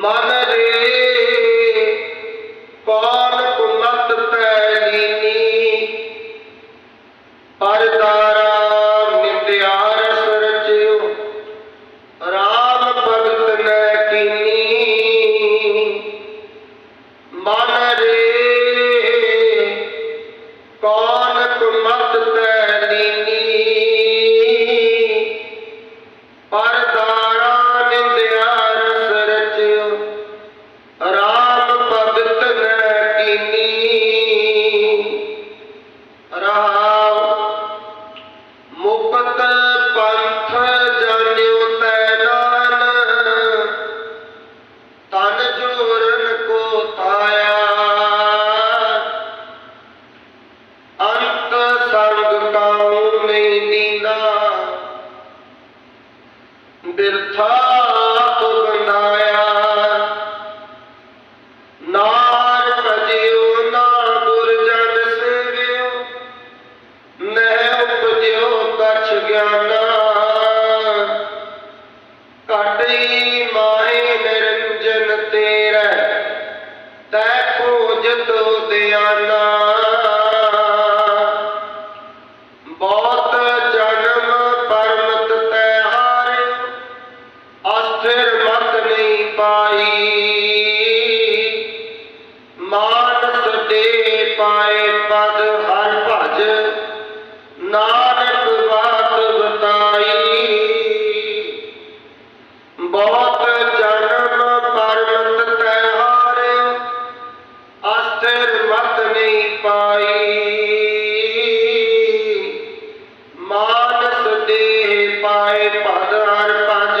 ਮਨ ਰੇ ਕੌਣ ਕੁਮਤ ਤੈ ਲੀਨੀ? ਪਰਦਾਰਾ ਤੇਰੇ ਤੈ ਖੋਜਤ ਦਿਆਨਾ। ਨਹੀਂ ਪਾਈ। ਮਾਨਸ ਦੇ ਪਾਏ ਪਦ ਹਰ ਭਜ, ਨਾਨਕ ਬਾਤ ਬਤਾਈ ਬਹੁਤ ਜਨਮ ਪਰਮਤ ਤੈ ਹਾਰਿਓ ਅਸਥਿਰ ਮਤ ਨਹੀਂ ਪਾਈ। ਮਾਨਸ ਦੇ ਪਾਏ ਪਦ ਹਰ ਭਜ